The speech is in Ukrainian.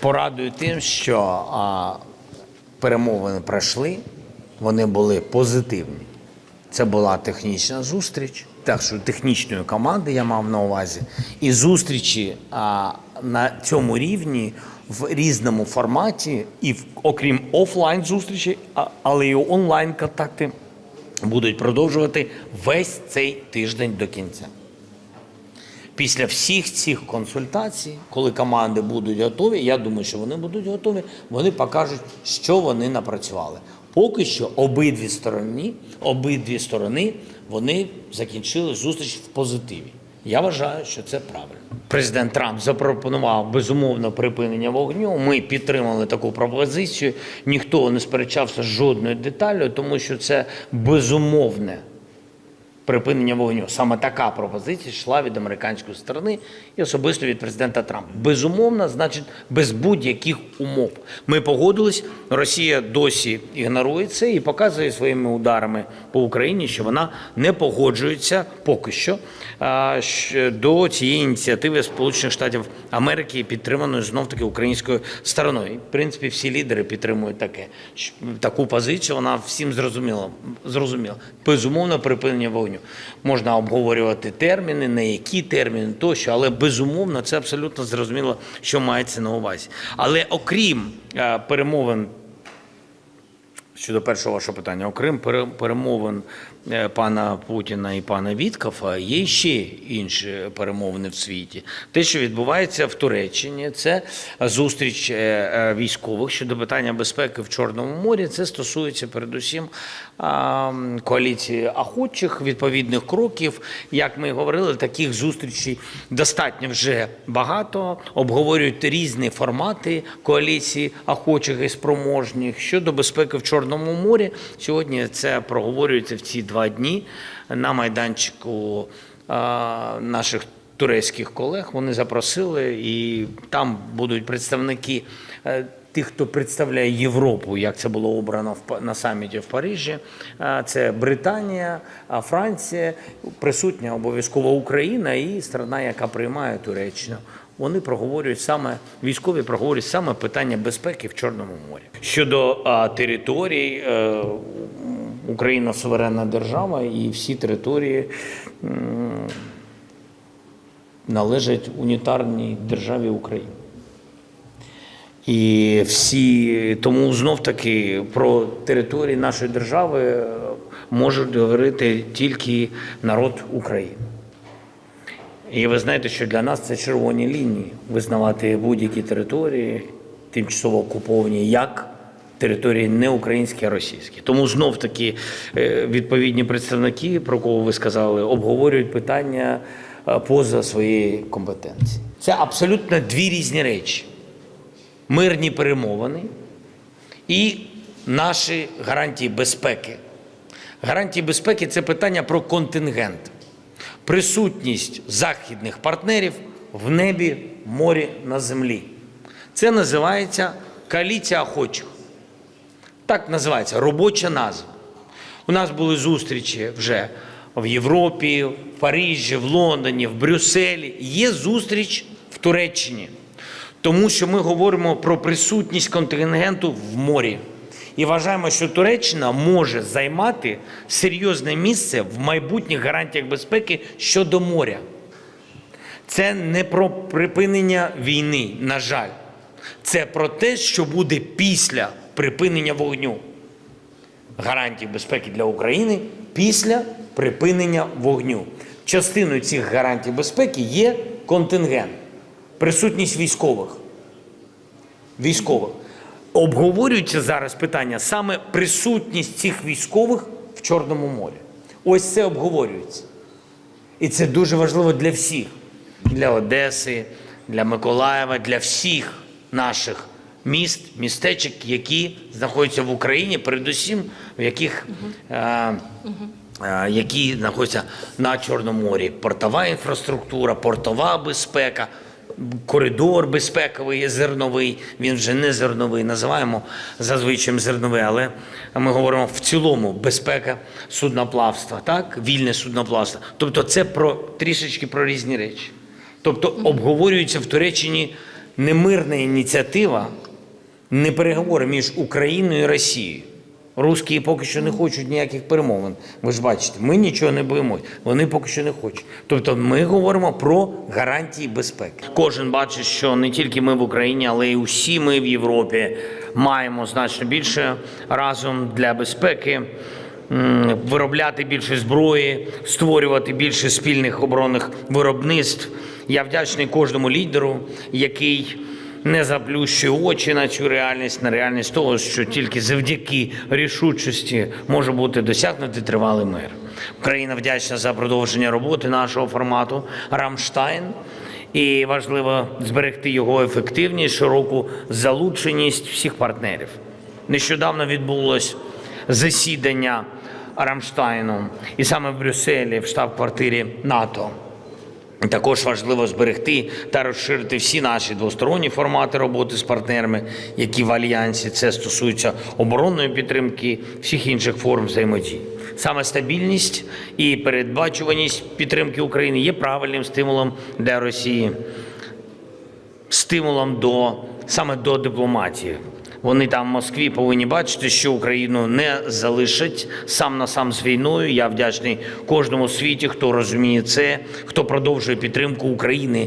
Порадую тим, що а, перемовини пройшли, вони були позитивні. Це була технічна зустріч, так що технічної команди я мав на увазі, і зустрічі а, на цьому рівні в різному форматі, і в, окрім офлайн зустрічі, але і онлайн контакти будуть продовжувати весь цей тиждень до кінця. Після всіх цих консультацій, коли команди будуть готові, я думаю, що вони будуть готові, вони покажуть, що вони напрацювали. Поки що обидві сторони, обидві сторони вони закінчили зустріч в позитиві. Я вважаю, що це правильно. Президент Трамп запропонував безумовно припинення вогню. Ми підтримали таку пропозицію. Ніхто не сперечався з жодною деталлю, тому що це безумовне припинення вогню. Саме така пропозиція йшла від американської сторони і особисто від президента Трампа. Безумовно, значить, без будь-яких умов. Ми погодились. Росія досі ігнорує це і показує своїми ударами по Україні, що вона не погоджується поки що до цієї ініціативи Сполучених Штатів Америки, підтриманої знов таки українською стороною. В принципі, всі лідери підтримують таке таку позицію. Вона всім зрозуміла. Зрозуміла. Безумовно, припинення вогню. Можна обговорювати терміни, на які терміни тощо, але безумовно це абсолютно зрозуміло, що мається на увазі. Але окрім е, перемовин Щодо першого вашого питання, окрім перемовин е, пана Путіна і пана Віткафа, є ще інші перемовини в світі. Те, що відбувається в Туреччині, це зустріч е, е, військових щодо питання безпеки в Чорному морі. Це стосується передусім коаліції охочих, відповідних кроків. Як ми говорили, таких зустрічей достатньо вже багато. Обговорюють різні формати коаліції охочих і спроможних щодо безпеки в Чорному морі. Сьогодні це проговорюється в ці два дні на майданчику наших турецьких колег. Вони запросили, і там будуть представники. е, Тих, хто представляє Європу, як це було обрано в на саміті в Парижі, це Британія, Франція, присутня обов'язково Україна і страна, яка приймає Туреччину. Вони проговорюють саме військові проговорюють саме питання безпеки в Чорному морі. Щодо а, територій, е, Україна суверенна держава, і всі території належать унітарній державі України. І всі тому знов таки про території нашої держави е, можуть говорити тільки народ України. І ви знаєте, що для нас це червоні лінії визнавати будь-які території, тимчасово окуповані як території не українські, а російські. Тому знов таки е, відповідні представники, про кого ви сказали, обговорюють питання е, поза своєї компетенції. Це абсолютно дві різні речі мирні перемовини і наші гарантії безпеки. Гарантії безпеки це питання про контингент, присутність західних партнерів в небі, морі, на землі. Це називається коаліція охочих. Так називається робоча назва. У нас були зустрічі вже в Європі, в Парижі, в Лондоні, в Брюсселі. Є зустріч в Туреччині, тому що ми говоримо про присутність контингенту в морі. І вважаємо, що Туреччина може займати серйозне місце в майбутніх гарантіях безпеки щодо моря. Це не про припинення війни, на жаль. Це про те, що буде після припинення вогню. Гарантій безпеки для України після припинення вогню. Частиною цих гарантій безпеки є контингент, присутність військових. Військових. Обговорюється зараз питання саме присутність цих військових в Чорному морі. Ось це обговорюється. І це дуже важливо для всіх: для Одеси, для Миколаєва, для всіх наших міст, містечок, які знаходяться в Україні, передусім, в яких е, е, які знаходяться на Чорному морі. Портова інфраструктура, портова безпека, коридор безпековий, зерновий. Він вже не зерновий, називаємо зазвичай зерновий, але ми говоримо в цілому безпека судноплавства, так? вільне судноплавство. Тобто це про трішечки про різні речі. Тобто обговорюється в Туреччині не мирна ініціатива, не переговори між Україною і Росією. Русські поки що не хочуть ніяких перемовин. Ви ж бачите, ми нічого не боїмось. Вони поки що не хочуть. Тобто ми говоримо про гарантії безпеки. Кожен бачить, що не тільки ми в Україні, але й усі ми в Європі маємо значно більше разом для безпеки. Виробляти більше зброї, створювати більше спільних оборонних виробництв. Я вдячний кожному лідеру, який не заплющує очі на цю реальність, на реальність того, що тільки завдяки рішучості може бути досягнутий тривалий мир. Україна вдячна за продовження роботи нашого формату Рамштайн. І важливо зберегти його ефективність, широку залученість всіх партнерів. Нещодавно відбулось засідання Рамштайну, і саме в Брюсселі, в штаб-квартирі НАТО. Також важливо зберегти та розширити всі наші двосторонні формати роботи з партнерами, які в альянсі. Це стосується оборонної підтримки, всіх інших форм взаємодії. Саме стабільність і передбачуваність підтримки України є правильним стимулом для Росії, стимулом до саме до дипломатії. Вони там в Москві повинні бачити, що Україну не залишать сам на сам з війною. Я вдячний кожному світі, хто розуміє це, хто продовжує підтримку України